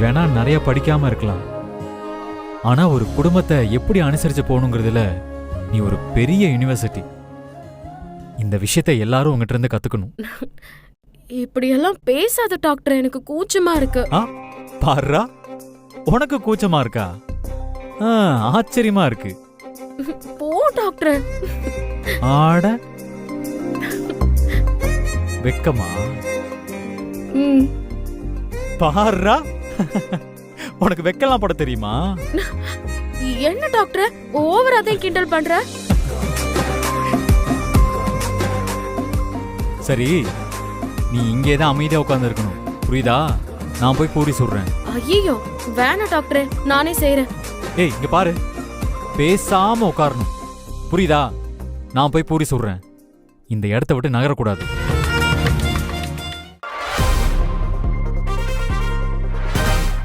வேணா நிறைய படிக்காம இருக்கலாம். ஆனா ஒரு குடும்பத்தை எப்படி அனுசரிச்சு போகணுங்கிறதுல நீ ஒரு பெரிய யுனிவர்சிட்டி. இந்த விஷயத்தை எல்லாரும் உங்ககிட்ட இருந்து கத்துக்கணும். இப்படியெல்லாம் பேசாத டாக்டர் எனக்கு கூச்சமா இருக்கு. ஆ பாருடா உனக்கு கூச்சமா இருக்கா? ஆ, ஆச்சரியமா இருக்கு. போ டாக்டர். ஆட. வெக்கமா? ம், பாருடா உனக்கு வெக்கலாம் போட தெரியுமா? என்ன டாக்டர்? ஓவர் அதையும் கிண்டல் பண்ற? சரி நீ இங்கே தான் அமைதியா உட்கார்ந்து இருக்கணும் புரியுதா? நான் போய் பூரி சுடுறேன். ஐயோ வேணாம் டாக்டரே நானே செய்றேன். ஏய் இங்க பாரு. பேசாம உட்காரணும். புரியுதா? நான் போய் பூரி சுடுறேன். இந்த இடத்த விட்டு நகரக்கூடாது.